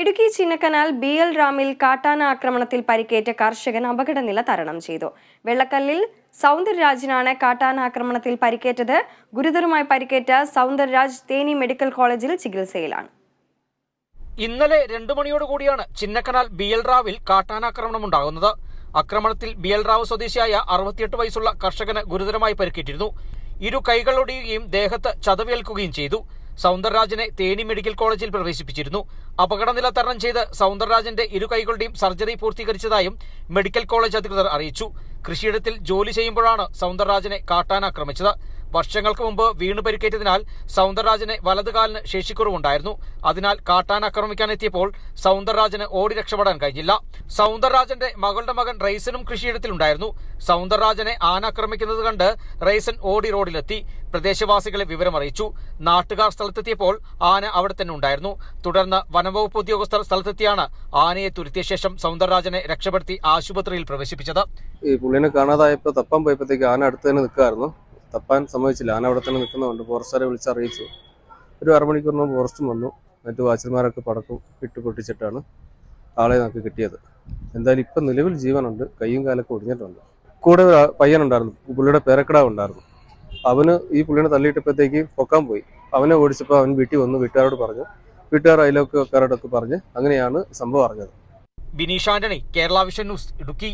Idukki Chinnakanal B L റാമിൽ കാട്ടാന ആക്രമണത്തിൽ പരിക്കേറ്റ കർഷകൻ അപകടനില തരണം ചെയ്തു. വെള്ളക്കല്ലിൽ സൗന്ദർരാജിനാണ് കാട്ടാന ആക്രമണത്തിൽ പരിക്കേറ്റത്. ഗുരുതരമായി പരിക്കേറ്റ സൗന്ദർരാജ് തേനി മെഡിക്കൽ കോളേജിൽ ചികിത്സയിലാണ്. ഇന്നലെ രണ്ടു മണിയോടുകൂടിയാണ് ചിന്നക്കനാൽ ബി എൽ റാവിൽ കാട്ടാനാക്രമണം ഉണ്ടാകുന്നത്. ആക്രമണത്തിൽ ബി എൽ റാവ് സ്വദേശിയായ അറുപത്തിയെട്ട് വയസ്സുള്ള കർഷകന് ഗുരുതരമായി പരിക്കേറ്റിരുന്നു. ഇരു കൈകളൊടിയുകയും ദേഹത്ത് ചതവേൽക്കുകയും ചെയ്തു. സൗന്ദർരാജനെ തേനി മെഡിക്കൽ കോളേജിൽ പ്രവേശിപ്പിച്ചിരുന്നു. അപകടനില തരണം ചെയ്ത് സൗന്ദർരാജന്റെ ഇരു കൈകളുടെയും സർജറി പൂർത്തീകരിച്ചതായും മെഡിക്കൽ കോളേജ് അധികൃതർ അറിയിച്ചു. കൃഷിയിടത്തിൽ ജോലി ചെയ്യുമ്പോഴാണ് സൗന്ദർരാജനെ കാട്ടാൻ ആക്രമിച്ചത്. വർഷങ്ങൾക്ക് മുമ്പ് വീണ് പരിക്കേറ്റതിനാൽ സൗന്ദർരാജന് വലതുകാലിന് ശേഷിക്കുറവുണ്ടായിരുന്നു. അതിനാൽ കാട്ടാൻ ആക്രമിക്കാനെത്തിയപ്പോൾ സൗന്ദർരാജന് ഓടി രക്ഷപ്പെടാൻ കഴിഞ്ഞില്ല. സൗന്ദർരാജന്റെ മകളുടെ മകൻ റൈസനും കൃഷിയിടത്തിലുണ്ടായിരുന്നു. സൗന്ദർരാജനെ ആന ആക്രമിക്കുന്നത് കണ്ട് റൈസൻ ഓടി റോഡിലെത്തി. പ്രദേശവാസികളെ വിവരമറിയിച്ചു. നാട്ടുകാർ സ്ഥലത്തെത്തിയപ്പോൾ ആന അവിടെ തന്നെ ഉണ്ടായിരുന്നു. തുടർന്ന് വനംവകുപ്പ് ഉദ്യോഗസ്ഥർ സ്ഥലത്തെത്തിയാണ് ആനയെ തുരുത്തിയ ശേഷം സൗന്ദർരാജനെ രക്ഷപ്പെടുത്തി ആശുപത്രിയിൽ പ്രവേശിപ്പിച്ചത്. ഈ പുള്ളിനെ കാണാതായപ്പോൾ തപ്പം പോയപ്പോഴത്തേക്ക് ആന അടുത്ത് തന്നെ നിൽക്കുമായിരുന്നു തപ്പാൻ സമ്മതിച്ചില്ല. ആന അവിടെ തന്നെ നിൽക്കുന്നതുകൊണ്ട് ഫോറസ്റ്റുകാരെ വിളിച്ച് അറിയിച്ചു. ഒരു അരമണിക്കൂറിനും ഫോറസ്റ്റും വന്നു. മറ്റു വാച്ചർമാരൊക്കെ പടക്കും ഇട്ട് പൊട്ടിച്ചിട്ടാണ് ആളെ നമുക്ക് കിട്ടിയത്. എന്തായാലും ഇപ്പം നിലവിൽ ജീവനുണ്ട്. കൈയും കാലൊക്കെ ഒടിഞ്ഞിട്ടുണ്ട്. കൂടെ ഒരു പയ്യനുണ്ടായിരുന്നു പുള്ളിയുടെ പേരക്കിടാവ് ഉണ്ടായിരുന്നു. അവന് ഈ പുള്ളിനെ തള്ളിയിട്ടപ്പോഴത്തേക്ക് പൊക്കാൻ പോയി. അവനെ ഓടിച്ചപ്പോൾ അവൻ വീട്ടിൽ വന്നു. വീട്ടുകാരോട് പറഞ്ഞു. വീട്ടുകാർ അയലോക്കാരോടൊക്കെ പറഞ്ഞ് അങ്ങനെയാണ് സംഭവം അറിഞ്ഞത്. Bineesh Antony Kerala vision news Idukki.